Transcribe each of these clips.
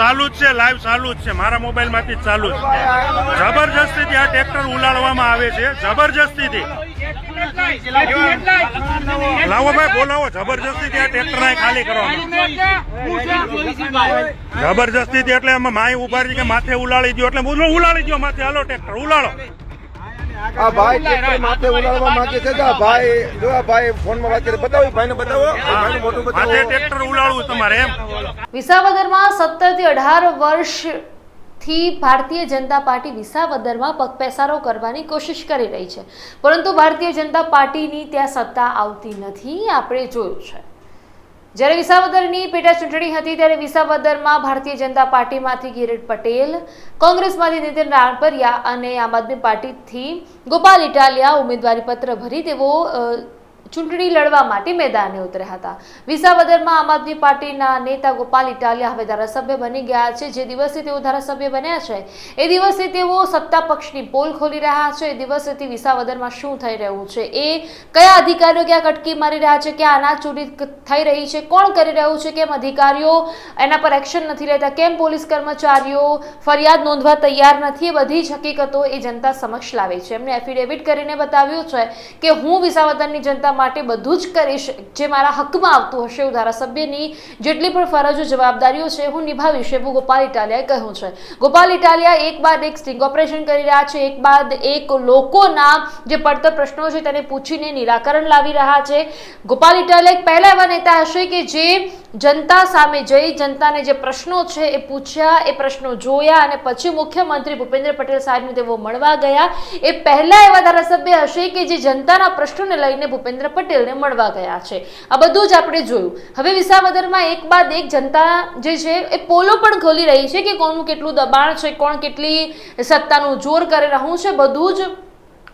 ચાલુ જ છે લાઈવ ચાલુ જ છે. મારા મોબાઈલમાંથી જ ચાલુ છે. જબરજસ્તીથી આ ટ્રેક્ટર ઉલાડવામાં આવે છે. જબરજસ્તીથી. લાવો ભાઈ, બોલાવો. જબરજસ્તીથી આ ટ્રેક્ટર ખાલી કરવામાં જબરજસ્તીથી એટલે એમાં માય ઊભા રહી કે માથે ઉલાળી દો એટલે ઉલાડી દો માથે. હાલો ટ્રેક્ટર ઉલાળો. આ ભાઈ ટ્રેક્ટર માથે ઉડાડવા માંગે છે? આ ભાઈ જો આ ભાઈ ફોનમાં વાત કરે બતાવો ભાઈને બતાવો. માથે બતાવો. ટ્રેક્ટર ઉલાળવું તમારે એમ. વિસાવદરમાં સત્તરથી અઢાર વર્ષથી ભારતીય જનતા પાર્ટી વિસાવદરમાં પગપેસારો કરવાની કોશિશ કરી રહી છે. પરંતુ ભારતીય જનતા પાર્ટીની ત્યાં સત્તા આવતી નથી આપણે જોયું છે. જ્યારે વિસાવદરની પેટા ચૂંટણી હતી ત્યારે વિસાવદરમાં ભારતીય જનતા પાર્ટીમાંથી કિરીટ પટેલ, કોંગ્રેસમાંથી નીતિન રાણપરિયા અને આમ આદમી પાર્ટીથી ગોપાલ ઇટાલિયા ઉમેદવારી પત્ર ભરી તેઓ ચૂંટણી લડવા માટે મેદાને ઉતર્યા હતા. વિસાવદરમાં આમ આદમી પાર્ટીના નેતા ગોપાલ ઇટાલિયા હવે ધારાસભ્ય બની ગયા છે. જે દિવસે તેઓ ધારાસભ્ય બન્યા છે, એ દિવસે તેઓ સત્તા પક્ષની પોલ ખોલી રહ્યા છે. એ દિવસેથી વિસાવદરમાં શું થઈ રહ્યું છે? એ કયા અધિકારીઓ ક્યાં કટકી મારી રહ્યા છે? ક્યાં અનાજ થઈ રહી છે? કોણ કરી રહ્યું છે? કેમ અધિકારીઓ એના પર એક્શન નથી લેતા? કેમ પોલીસ કર્મચારીઓ ફરિયાદ નોંધવા તૈયાર નથી? એ બધી જ હકીકતો એ જનતા સમક્ષ લાવે છે. એમને એફિડેવિટ કરીને બતાવ્યું છે કે હું વિસાવદરની જનતા માટે બધું જ કરીશ જે મારા હકમાં આવતું હશે એવું ધારાસભ્યની જેટલી પણ ફરજો જવાબદારીઓ છે, હું નિભાવીશ એવું ગોપાલ ઇટાલિયાએ કહ્યું છે. ગોપાલ ઇટાલિયા એક બાદ એક સ્ટિંગ ઓપરેશન કરી રહ્યા છે, એક બાદ એક લોકોના જે પડતર પ્રશ્નો છે તેને પૂછીને નિરાકરણ લાવી રહ્યા છે. ગોપાલ ઇટાલિયા એક પહેલા એવા નેતા હશે કે જે જનતા સામે જઈ, જનતાને જે પ્રશ્નો છે એ પૂછ્યા, એ પ્રશ્નો જોયા અને પછી મુખ્યમંત્રી ભૂપેન્દ્ર પટેલ સાહેબને તેઓ મળવા ગયા. એ પહેલા એવા ધારાસભ્ય હશે કે જે જનતાના પ્રશ્નોને લઈને ભૂપેન્દ્ર પટેલને મળવા ગયા છે. આ બધું જ આપણે જોયું. હવે વિસાવદરમાં એક બાદ એક જનતા જે છે, એ પોલો પણ ખોલી રહી છે કે કોનું કેટલું દબાણ છે, કોણ કેટલી સત્તાનું જોર કરી રહ્યું છે, બધું જ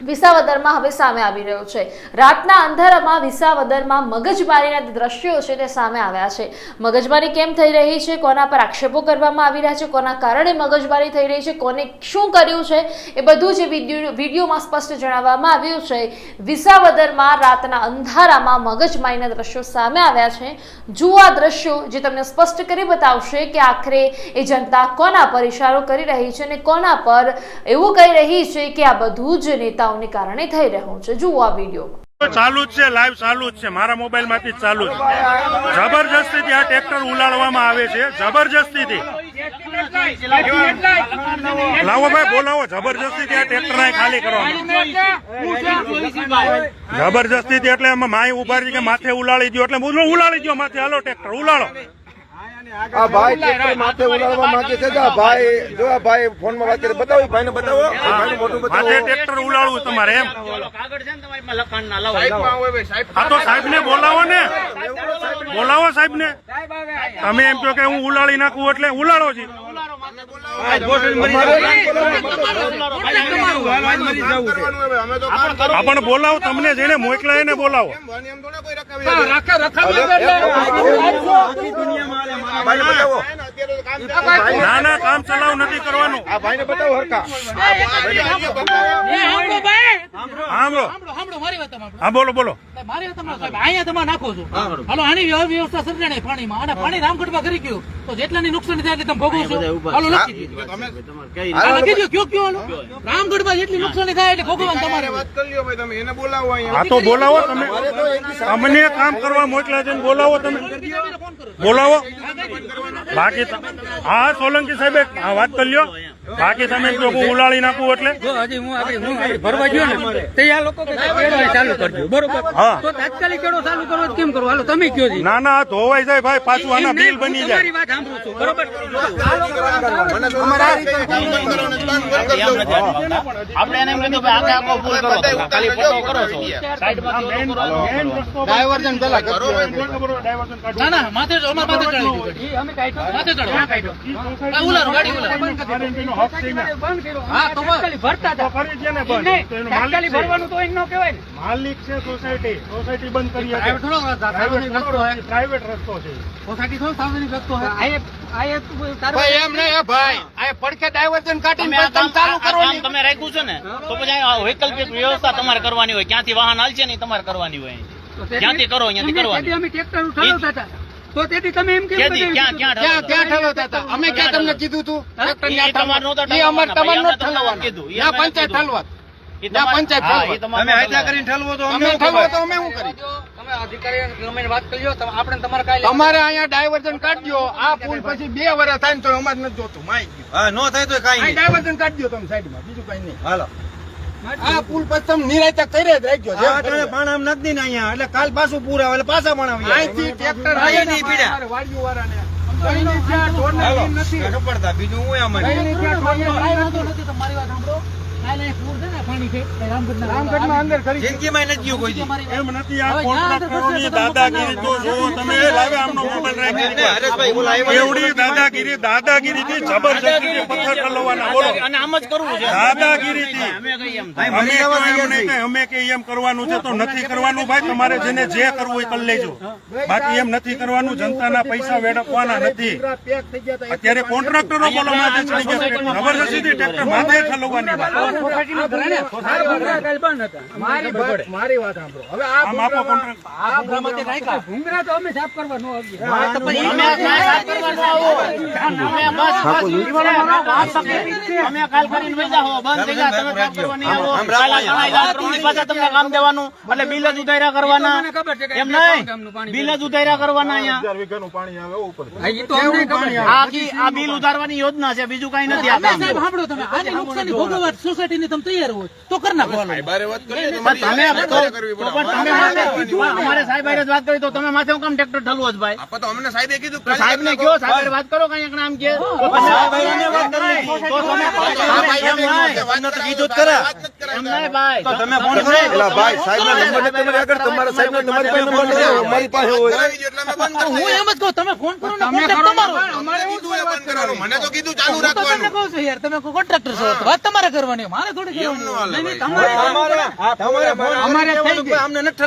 વિસાવદરમાં હવે સામે આવી રહ્યો છે. રાતના અંધારામાં વિસાવદરમાં મગજમારીના દ્રશ્યો છે તે સામે આવ્યા છે. મગજમારી કેમ થઈ રહી છે? કોના પર આક્ષેપો કરવામાં આવી રહ્યા છે? કોના કારણે મગજમારી થઈ રહી છે? કોને શું કર્યું છે? એ બધું જ વીડિયો વિડીયોમાં સ્પષ્ટ જણાવવામાં આવ્યું છે, વિસાવદરમાં રાતના અંધારામાં મગજમારીના દ્રશ્યો સામે આવ્યા છે. જુઓ આ દ્રશ્યો જે તમને સ્પષ્ટ કરી બતાવશે કે આખરે એ જનતા કોના પર ઇશારો કરી રહી છે અને કોના પર એવું કહી રહી છે કે આ બધું જ નેતાઓને કારણે થઈ રહ્યો છે. જુઓ આ વીડિયો. ચાલુ છે લાઈવ ચાલુ જ છે. મારા મોબાઈલમાંથી ચાલુ જ. જબરજસ્તીથી આ ટ્રેક્ટર ઉલાડવામાં આવે છે. જબરજસ્તીથી. લાવો ભાઈ, બોલાવો. જબરજસ્તી આ ટ્રેક્ટર ખાલી કરવામાં જબરજસ્તીથી એટલે એમાં માય ઊભા રહી કે માથે ઉલાળી દો એટલે ઉલાડી દો માથે. હાલો ટ્રેક્ટર ઉલાળો. આ ભાઈ ટ્રેક્ટર માથે ઉડાડવા માંગે છે આ ભાઈ જો આ ભાઈ ફોનમાં વાત કરે બતાવો ભાઈને બતાવો. આ ભાઈનું મોઢું માથે બતાવો ટ્રેક્ટર ઉલાળવું તમારે એમ. કાગળ છે ને તમારી લખાણ ના લાવો આ તો સાહેબ ને. બોલાવો ને બોલાવો સાહેબ ને તમે એમ કહો કે હું ઉલાળી નાખું એટલે ઉલાળો છી. આ પણ બોલાવો તમને જેને મોકલા એને બોલાવો ના ના કામ ચલાવ નથી કરવાનું આ ભાઈને બતાવો હરકા હા બોલો બોલો અહીંયા તમે નાખો છો હાલો આની વ્યવ- વ્યવસ્થા સર્જાણી પાણીમાં અને પાણી રામગઢમાં કરી ગયું તો જેટલાની નુકસાન થાય એટલે તમે ભોગવો છો હાલો લખી દીધું. આ લખી દો કયો કયો હાલો રામગઢમાં જેટલી નુકસાની થાય એટલે ભોગવવાનું તમારે. આ તો બોલાવો તમે. અમને કામ કરવા મોકલ્યા છે ને બોલાવો તમે. બોલાવો. બાકી હા સોલંકી સાહેબ હા વાત કરી લ્યો. બાકી તમે કહો કે ઉલાળી નાખું એટલે? જો હજી હું આપણી હું આપણી ભરવા ગયો ને તે આ લોકો કે કેળો ચાલુ કરજો. બરોબર? તો તાત્કાલિક કેળો ચાલુ કરવો કેમ કરવો હાલો તમે કયો જી ના ના ધોવાઈ જાય ભાઈ પાછું આના બિલ બની જાય. તમારી વાત સાંભળું છું. બરોબર? આપણે એને એમ કીધું કે આખો ફૂલ કરો ખાલી ફોટો કરો છો. સાઈડમાં ડાયવર્ઝન પેલા ના ના માથે ચડો, માથે ચડાવી દીધું. અમે કાઢ્યો. માથે ચડો. ઉલારો ગાડી ઉલારો. બંધ કર્યો. હા, તો બસ. ભરતા હતા. કરી છે ને બંધ. તો એનો માલિક તાત્કાલિક ભરવાનું તો એમ ન કહેવાય ને. માલિક છે સોસાયટી. સોસાયટી બંધ કરી પ્રાઇવેટ થોડો સાર્વજનિક રસ્તો હોય. પ્રાઇવેટ રસ્તો છે. સોસાયટી થોડો સાર્વજનિક રસ્તો તમે રાખ્યું છે ને તો પછી વૈકલ્પિક વ્યવસ્થા તમારે કરવાની હોય. ક્યાંથી વાહન હાલશે ને તમારે કરવાની હોય. ક્યાંથી કરો, અહીંયાથી કરવાની. અમે ટ્રેક્ટર ઉઠાવતા હતા. તો તેથી તમે એમ કેમ ક્યાં ક્યાં ઠલવતા હતા? અમે ક્યાં તમને કીધું હતું? તમારે. અમારે તમારે ભાઈ, કીધું. પંચાયત. ના, પંચાયત તમારે. કરીને ઠલવો તો તમે ઠલવો તો અમે શું કરી તમે અધિકારી વાત કરી આપણે તમારે કાંઈ લેવું અહીંયા ડાયવર્ઝન કાઢજો. આ પુલ પછી બે વર્ષ થાય ને તો અમારે નથી જોતું. માઈ ગયું હા નો થાય તો કાંઈ ડાયવર્ઝન કાઢજો તમે સાઈડમાં. બીજું કઈ નહીં. હાલો. આ પુલ પછી તમે નિરાયતા કરી જ રાખજો કરી. આમ નથી ને અહીંયા એટલે કાલ પાછું પૂરા આવે એટલે પાછા પણ આવી અહીંથી ટ્રેક્ટર આવે નહીં પીડ્યા. વાડીઓ વાળાને બીજું હું એમ. નથી તમારી વાત સાંભળો દાદાગીરી દાદાગીરી થી જબરજસ્તી પથ્થર ઠલવવાના બોલો. અને આમ જ કરવું છે. દાદાગીરીથી. અમે કઈ એમ ભાઈ, અમે. કે અમે કે એમ કરવાનું છે તો નથી કરવાનું ભાઈ તમારે જેને જે કરવું હોય કરી લેજો. બાકી એમ નથી કરવાનું જનતાના પૈસા વેડફવાના નથી. અત્યારે કોન્ટ્રાક્ટરો બોલો માથે ચડી ગયા. જબરજસ્તી ટ્રેક્ટર માથે ઠલવવાની વાત. મારી વાત સાંભળો. હવે આ ભૂંગરા તો અમે સાફ કરવા ન અમે કાલ કરીને. બંધ થઈ ગયા તમે કરવા નહીં આવો. પાછા તમને કામ દેવાનું એટલે બિલ જ ઉતાર્યા કરવાના. મને ખબર છે કે એમ નહીં. બિલ જ ઉતાર્યા કરવાના અહીંયા. પાણી આવે ઉપર હા, ઈ તો અમને ખબર છે. આ બિલ ઉતારવાની યોજના છે. બીજું કઈ નથી સાહેબ સાંભળો તમે. આની નુકસાની ભોગવવા સોસાયટીની તમે તૈયાર હોય તો કરી નાખો. હાલો. પણ તમે તો તો પણ તમે અમારે સાહેબ હારે વાત કરી તો તમે માથે હું કામ ટ્રેક્ટર ઠલવો જ ભાઈ? તો અમને સાહેબે કીધું સાહેબ ને કયો સાહેબ વાત કરો કઈ એક નામ કે. તો તમે કીધું જ ખરા એમ નહીં. ભાઈ તો તમે ફોન કરો એલા ભાઈ. સાહેબ નો નંબર નથી તમારી આગળ તમારા સાહેબ નો તમારી પાસે નંબર નથી અમારી પાસે હોય. હું એમ જ કહું તમે ફોન કરો ને કોન્ટેક્ટ તમારો. અમારે એવું જ હોય કરવાનું. મને તો કીધું ચાલુ રાખવાનું. તમે કોન્ટ્રાક્ટર છો વાત તમારે કરવાની મારે થોડી કરવાની નહીં, નહીં, તમારે અમારે અમને નથી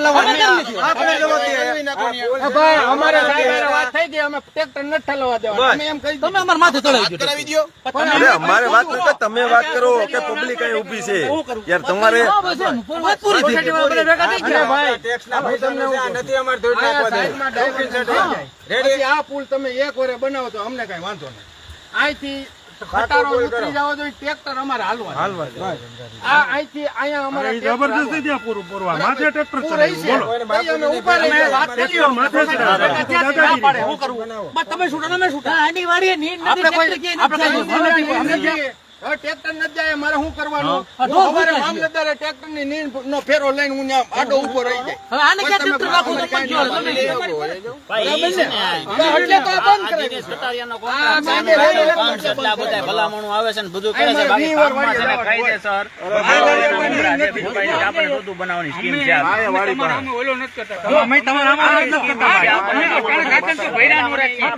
અમારે વાત થઈ ગઈ. અમે ટ્રેક્ટર નથી ઠલવવા દેવાના. અમે એમ કહી તમે વાત તમે વાત કરો કે પબ્લિક અહીં ઊભી છે. યાર તમારે આ પુલ તમે એક વરે બનાવો તો અમને કઈ વાંધો નહીં. અહીંથી ખટારો ઉતરી જાવ તો ટ્રેક્ટર અમારે હાલવા આ અહીંથી અહીંયા અમારે એ ત્યાં પૂરું પૂરવા. માથે ટ્રેક્ટર બોલો. વાત કરી માથે દાદાગીરી. બસ તમે છૂટો તમે છૂટો. આની વાડીએ નથી. અમે ટ્રેક્ટર નથી જાય મારે શું કરવાનું શું મામલતદારે ટ્રેક્ટરની નીંદ નો ફેરો લઈને હું આડો ઊભો રહી જાય હવે આને ક્યાં ટ્રેક્ટર રાખો તો પણ જો તમે ને, એટલે તો બંધ આ દિનેશ કટારિયાનો ને, રેડી એટલે આ બધા ભલામણો આવે છે ને બધું કરે છે બાકી કામમાં છે ને વાળી કાયદેસર બીજુભાઈ આપણે બધું બનાવવાની સ્કીમ છે આ. ઓલો નથી કરતા. અમે તમારા આમાં નથી કરતા ભાઈ. અમે તો કાલે કાચન તો ભર્યા નો રાખીએ.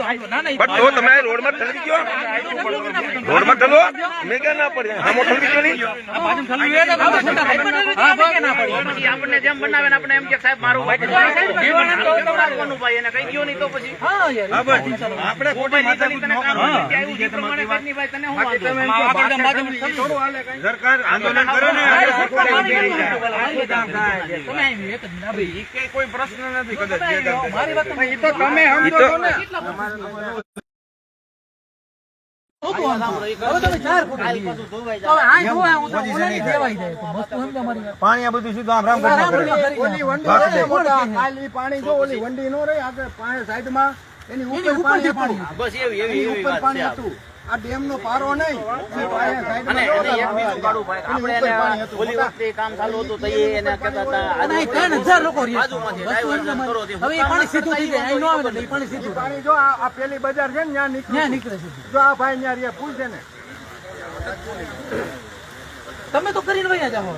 તો તમે રોડમાં ઠલવી ગયો રોડમાં ઠલવો મેં ક્યાં ના પડ્યા આમાં ઠલવી નહીં તો ખબર છે. હા, બસ. પછી આપણને જેમ બનાવે આપણે એમ કે સાહેબ મારું ભાઈ એને કઈ ગયો નહીં તો પછી. હા યાર આપણે ખોટી માતા. સરકાર આંદોલન કરે ને કોઈ પ્રશ્ન નથી કદાચ. મારી વાત તમે પાણી આ બધું સીધું આમ રામ કરી પાણી જો ઓલી વંડી નો રહી આગળ પાણી સાઈડમાં એની એની ઉપર પાણી હતું બસ એવી એવી એની ઉપર પાણી હતું આ ડેમ નો પારો નહીં. જો આપણે કામ ચાલુ હતું તો એને કહેતા હતા. ત્રણ હજાર લોકો હવે પાણી સીધું થઈ જાય. આવે એ પાણી સીધું પાણી આ પેલી બજાર છે ને ત્યાં નીકળે. ત્યાં નીકળે છે. જો આ ભાઈ ત્યાં રહ્યા પુલ છે ને. તમે તો કરીને વયા જાઓ.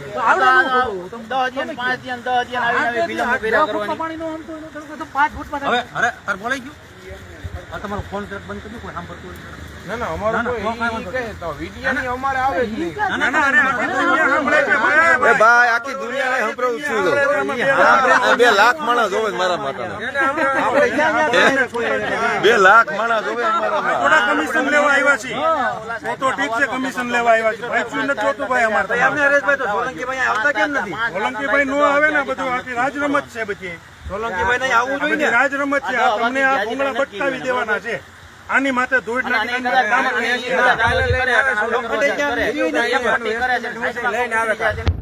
પાંચ ફૂટ હવે અરે તાર બોલાઈ ગયું. તમારો ફોન બંધ કરી કોઈ સાંભળતું. ના ના અમારો કોઈ કહે તો વિડિયો અમારે આવે જ નહીં ના ના અરે આખી દુનિયા સાંભળે છે ભાઈ ભાઈ આખી દુનિયાને સંભળાવું છું તો બે લાખ માણસ જોવે મારા માટે બે લાખ માણસ જોવે છે થોડા કમિશન લેવા આવ્યા છીએ તો ઠીક છે કમિશન લેવા આવ્યા છે ભાઈ શું નથી જોતું ભાઈ અમારે હરેશભાઈ તો આવતા કેમ નથી સોલંકીભાઈ નો આવે ને બધું આખી રાજ રમત છે બધી સોલંકીભાઈ નહીં આવવું રાજ રમત છે આ તમને આ ભૂંગળા બટકાવી દેવાના છે આની માટે ધૂળ નાખી કામ કરે છે, લઈને આવે છે.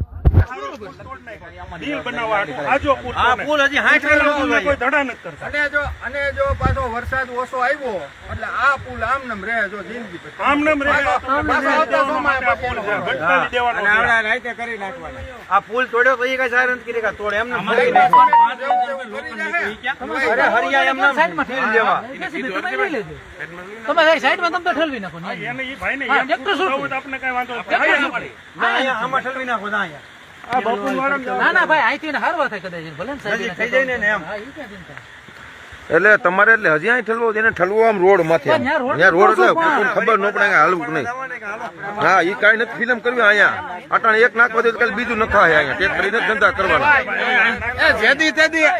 ડીલ બનાવવા આજો પુલ આ પુલ હજી 60 નીચેના કિલોમીટર પુલને જાય. કોઈ ધડા નથી કરતા. અને જો અને જો પાછો વરસાદ ઓછો આવ્યો એટલે આ પુલ આમ નમ રહે જો જિંદગી પછી. આમ નામ રહે. પાછો- આવતા દેવાનો આ પુલ છે ભટકાવી દેવાનો છે. રાઈતે કરી નાખવાના. આ પુલ તોડ્યો તો કઈ સારું નથી કરી કે તોડે એમને જેવું કરી નાખે. અરે હરિયા એમને સાઈડમાં ઠેલી દેવા તમે લઈ લેજો. તમે સાઈડમાં તમે તો ઠલવી નાખો ને. એને ઈ ભાઈને એમ આપણે કઈ વાંધો. ના આમાં ઠલવી નાખો ના અહીંયા. ના ના ભાઈ અહીંથી હારવા થાય કદાચ. ભલે ને થઈ જાય ને એમ. હા. એટલે તમારે એટલે હજી અહીં ઠલવો એને ઠલવો આમ રોડ માથે ત્યાં રોડ એટલે ખબર ન પડે હાલવું નહીં. હા એ કાંઈ નથી ફિલ્મ કરવી અહીંયા. અટાણે એક નાખવા દે કાલે બીજું નખાય અહીંયા. ટેક કરીને ધંધા કરવાના. જેદી તેદી.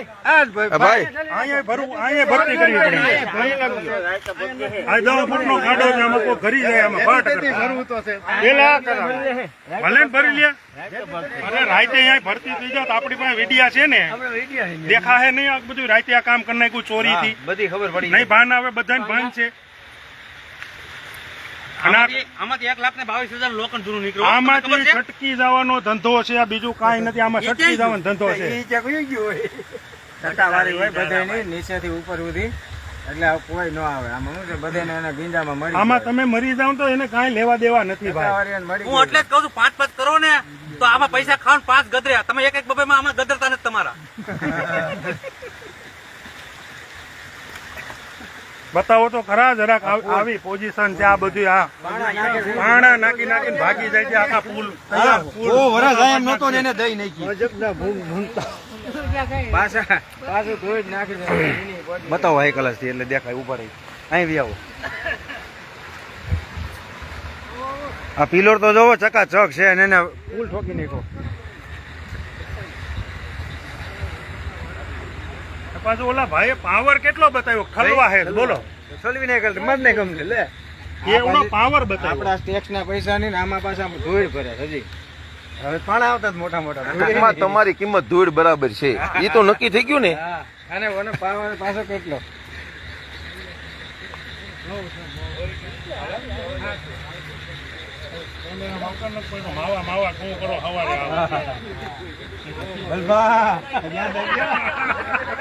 ભાઈ અહીંયા ભરું અહીંયા ભરતી કરવી પડે આ દસ ફૂટનો કાઢો છે આમાં કોઈ ઘરી જાય આમાં ફાટ કરતા. ભરવું તો છે. પેલા ભલે ને ભરી લે. અરે રાતે અહીંયા ભરતી થઈ જાવ આપણી પાસે વિડિયા છે ને. દેખાશે નહીં આ બધું. રાતે આ કામ કરી નાખ્યું ચોરી હતી બધી ખબર પડી નહીં ભાન આવે બધાને ભાન છે. આમાંથી એક લાખ ને બાવીસ હજાર લોખંડ જૂનું નીકળ્યું. આમાંથી છટકી જવાનો ધંધો છે આ બીજું કાંઈ નથી આમાં છટકી જવાનો ધંધો છે. ટકાવારી હોય? બધાની નીચેથી ઉપર સુધી એટલે કોઈ ન આવે. આમાં શું છે? બધાને એના ગીંજામાં મળી આમાં તમે મરી જાવ તો એને કાંઈ લેવા દેવા નથી ભાઈ. હું એટલે જ કહું છું પાંચ પાંચ કરો ને તો આમાં પૈસા ખાવ પાંચ ગદર્યા તમે એક એક બબેમાં આમાં ગદરતા નથી તમારા. બતાવો તો ખરા જરાક આવી પોઝિશન છે આ બધું આ પાણા નાખી નાખીને ભાગી જાય છે આખા પુલ. તૈયાર પુલ. એને દઈ નાખી. પાછા પાછું ધોઈ જ નાખી બતાવો હાઈ કલરથી એટલે દેખાય ઊભા રહી. અહીં બી આવો. આ પિલોર તો જોવો ચકાચક છે અને એને પુલ ઠોકી નાખો પાછું ઓલા ભાઈએ પાવર કેટલો બતાવ્યો? ખલવા હે બોલો. સલવી નહીં કરતી મત નહીં ગમતી લે. એવડો પાવર બતાવ્યો. આપણા ટેક્સ ના પૈસા નહીં આમાં પાછા ધોઈ ભરે હજી. હવે પાણા આવતા જ મોટા મોટા તમારી કિંમત ધૂળ બરાબર છે. એ તો નક્કી થઈ ગયું ને? હા. અને ઓનો પાવર પાછો કેટલો? માવા માવા કરો હવારે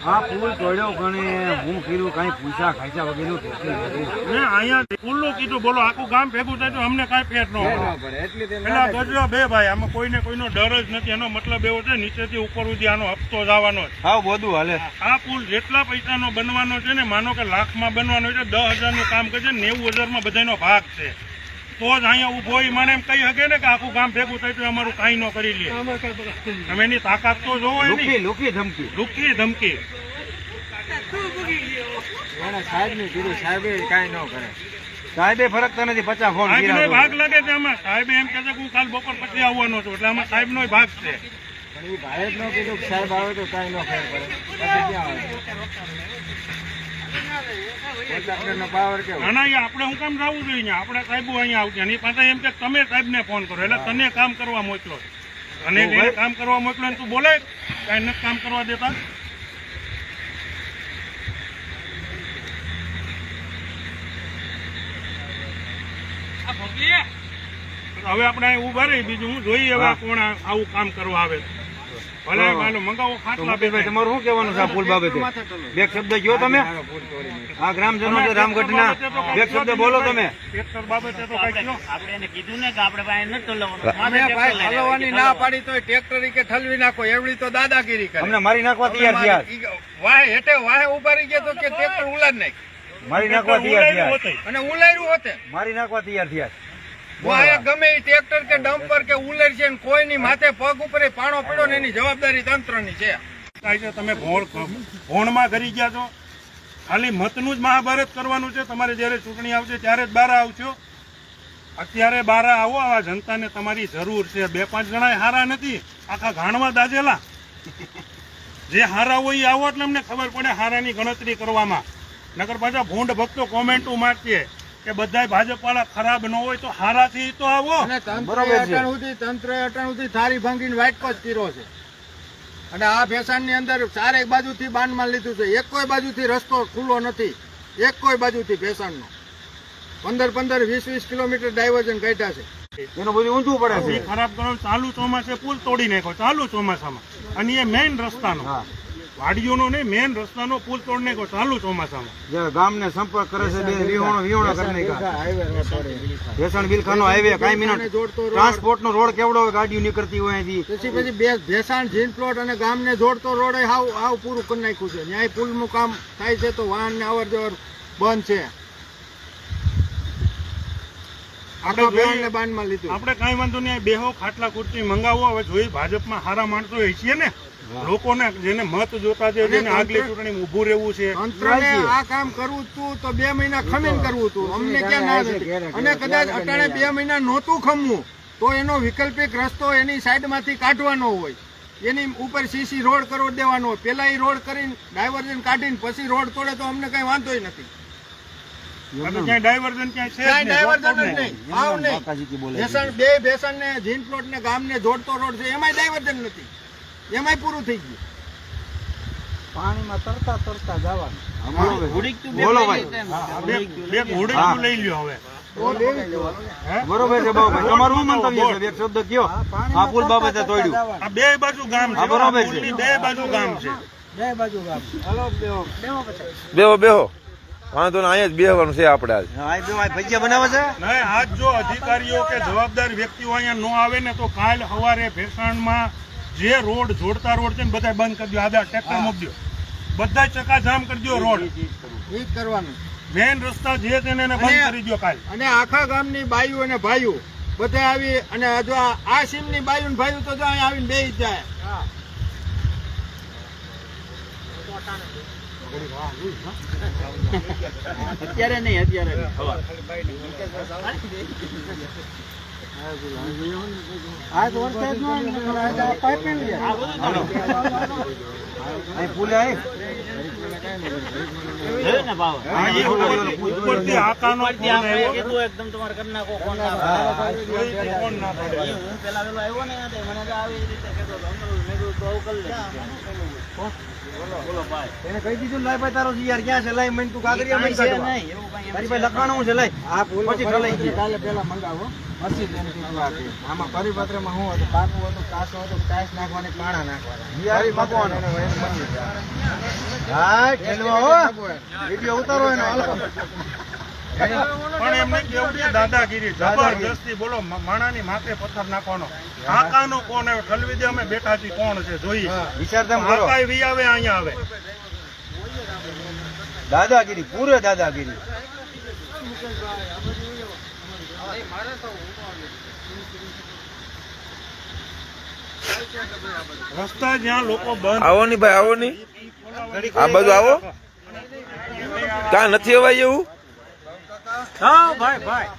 હા પુલ તોડ્યો ગણે હું કીધું કઈ પૂછા ખાઈચા વગેરે ને અહીંયા પુલ્લું કીધું બોલો આખું ગામ ભેગું થાય તો અમને કાંઈ ફેર ન એટલી પેલા ગજરા બે ભાઈ આમાં કોઈને કોઈનો ડર જ નથી એનો મતલબ એવો છે નીચેથી ઉપર સુધી આનો હપ્તો જવાનો છે. હા બધું હાલે. આ પુલ જેટલા પૈસાનો બનવાનો છે ને માનો કે લાખમાં બનવાનો છે દસ હજારનું કામ કરશે નેવું હજારમાં બધાનો ભાગ છે. તો જ અહીંયા ઊભો મને એમ કહી શકે ને કે આખું ગામ ભેગું થાય તો અમારું કાંઈ ન કરી લે. તમે એની તાકાત તો જોવો લુકી એની લુકી ધમકી. દુઃખી ધમકી. સાહેબ ને કીધું સાહેબે કાંઈ ન કરે. સાહેબે ફરકતા નથી પચાસ ફોન ભાગ લાગે છે આમાં. સાહેબ એમ કે છે કે હું કાલ બપોર પછી આવવાનો છું એટલે આમાં સાહેબનો ભાગ છે. પણ એ ભાઈએ જ ન કીધું સાહેબ આવે તો કાંઈ ન ફેર પડે. ના ના આપણે હું કામ જવું જોઈએ ને આપણે સાહેબો અહીંયા આવશે. અને એ એમ કે તમે સાહેબને ફોન કરો. એટલે તને કામ કરવા મોકલો. અને કામ કરવા મોકલો તું બોલે કાંઈ નથી કામ કરવા દેતા. હવે આપણે ઊભા રહી બીજું હું જોઈએ હવે કોણ આવું કામ કરવા આવે છે. ભલે હાલો મંગાવો ખાટલા બે મુકેશભાઈ તમારું શું કહેવાનું છે આ પુલ બાબતે? બે શબ્દ કયો તમે? આ ગ્રામજનો છે રામગઢના. બે શબ્દ બોલો તમે. ટ્રેક્ટર બાબતે તો કઈ કયો? આપણે એને કીધું ને પાડી તો ટ્રેક્ટર કે ઠલવી નાખો એવડી તો દાદાગીરી કરે. અમને મારી નાખવા તૈયાર છે. વાહે હેઠે વાહે ઊભા રહી ગયા તો કે ટ્રેક્ટર ઉલાડ નાખ. મારી નાખવા તૈયાર થયા. અને ઉલાર્યું હોતે મારી નાખવા તૈયાર થયા. ગમે ટ્રેક્ટર કે ડમ્પર કે ઉલેર છે કોઈની માથે પગ ઉપર પાણો પડ્યો ને એની જવાબદારી તંત્રની છે. તમે ભોણ ભોણમાં કરી ગયા છો. ખાલી મતનું જ મહાભારત કરવાનું છે. તમારે જ્યારે ચૂંટણી આવશે ત્યારે જ બારા આવશો. અત્યારે બારા આવો આવા જનતાને તમારી જરૂર છે. બે પાંચ જણા હારા નથી. આખા ગાણમાં દાજેલા જે હારા હોય એ આવો એટલે અમને ખબર પડે હારાની ગણતરી કરવામાં. નગર પાછા ભૂંડ ભક્તો કોમેન્ટો મારશે. કે બધાય ભાજપ વાળા ખરાબ ન હોય તો હારાથી તો આવો. અને તંત્ર અટણ સુધી તંત્ર અટાણ સુધી થારી ભાંગીને વાટકો જ કર્યો છે. અને આ ફેશનની અંદર ચારેક બાજુથી બાંધમાં લીધું છે. એક કોઈ બાજુથી રસ્તો ખુલ્લો નથી. એક કોઈ બાજુથી ફેશનનો. પંદર પંદર વીસ વીસ કિલોમીટર ડાયવર્ઝન કાઢ્યા છે. એનું બધું ઊંધું પડે છે. ખરાબ કરો ચાલુ ચોમાસે પુલ તોડી નાખો ચાલુ ચોમાસામાં. અને એ મેઇન રસ્તાનો. વાડીઓનો નહીં મેન રસ્તાનો પુલ તોડને કો ચાલુ ચોમાસામાં. જ્યારે ગામને સંપર્ક કરે છે બે વિહોણો વિહોણો કરી નાખ્યા ભેસણ બિલખાનો હાઈવે કાંઈ મિનિટ. જોડતો રોડ. ટ્રાન્સપોર્ટ નો રોડ કેવડો હોય ગાડીઓ નીકળતી હોય અહીંથી. પછી પછી બે ભેસાણ જીન પ્લોટ અને ગામને જોડતો રોડ હાવ હાવ પૂરું કરી નાખ્યું છે. ન્યાય પુલનું કામ થાય છે તો વાહન ને અવર જવર બંધ છે. આપણે કાંઈ વાંધો નહીં બેહો ખાટલા કુર્તી મંગાવો હવે જોઈ ભાજપમાં હારા માણસો એ છીએ ને. લોકોને જેને મત જોતા છે જેને આગલી ચૂંટણી ઉભું રહેવું છે તંત્રને આ કામ કરવું હતું તો બે મહિના ખમીને કરવું હતું અમને ક્યાં ના નથી અને કદાચ અટાણે બે મહિના નહોતું ખમવું તો એનો વૈકલ્પિક રસ્તો એની સાઈડમાંથી કાઢવાનો હોય. એની ઉપર સીસી રોડ કરો દેવાનો હોય. પેલા એ રોડ કરીને ડાયવર્ઝન કાઢીને પછી રોડ તોડે તો અમને કઈ વાંધો નથી. ડાયવર્ઝન ક્યાંય છે બે ભેસણ ને જીન પ્લોટ ને ગામ ને જોડતો રોડ છે. એમાં ડાયવર્ઝન નથી. એમાંય પૂરું થઈ ગયું. બોલો તરતા બે બે ઘોડેલું લઈ લ્યો. હવે બરોબર છે બાબુભાઈ તમારું શું મંતવ્ય છે? એક શબ્દ કયો? આ પુલ બાબતે તોડ્યું. આ બે બાજુ ગામ છે. બરોબર છે. બે બાજુ ગામ છે. બેહો. બેહો વાંધો ને અહીંયા જ બેહવાનું છે આપણે આજ. ભજીયા બનાવે છે? નહીં આજ જો અધિકારીઓ કે જવાબદાર વ્યક્તિઓ અહીંયા ન આવે ને તો કાલ સવારે ભેસાણમાં જે રોડ જોડતા રોડ છે ને બધા બંધ કરી દો આદા ટ્રેક્ટર મૂકજો બધા ચકાજામ કરી દો રોડ. એ જ કરવાનું. મેઇન રસ્તા જે છે ને એને બંધ કરી દો કાલ. અને આખા ગામની બાયુ અને ભાઈઓ બધા આવી અને જો આ સીમની બાયુ ને ભાઈઓ તો જો અહીંયા આવીને બેસી જાય. અત્યારે નહીં અત્યારે ભાઈ. એને કહી દીધું લાય ભાઈ તારો યાર ક્યાં છે? લાય મને તું કાગરિયા મને કાઢવા. નહીં એવું કાંઈ તારી પાસે લખાણું છે લાય. આ પછી પેલા મંગાવો. મસ્જિદ એમ કીધું કે. આમાં પરિપત્રમાં શું હતું? પાકું હતું કાસો હતું ટાઈસ નાખવાની પાણા નાખવાના. યાર હા ઠેલવા હો. વિડિયો ઉતારો એનો. હાલો. પણ એમને કેવું કે દાદાગીરી જબરદસ્તી બોલો માણાની માથે પથ્થર નાખવાનો. આકાનો કોણ આવે? ઠલવી દે અમે બેઠા છીએ કોણ છે? જોઈએ. વિચારતા કાકા વી આવે અહીંયા આવે. દાદાગીરી પૂરે દાદાગીરી. રસ્તા જ્યાં લોકો બંધ. આવો ની ભાઈ આવો ની. આ બાજુ આવો. ક્યાં નથી અવાય એવું? હા ભાઈ ભાઈ.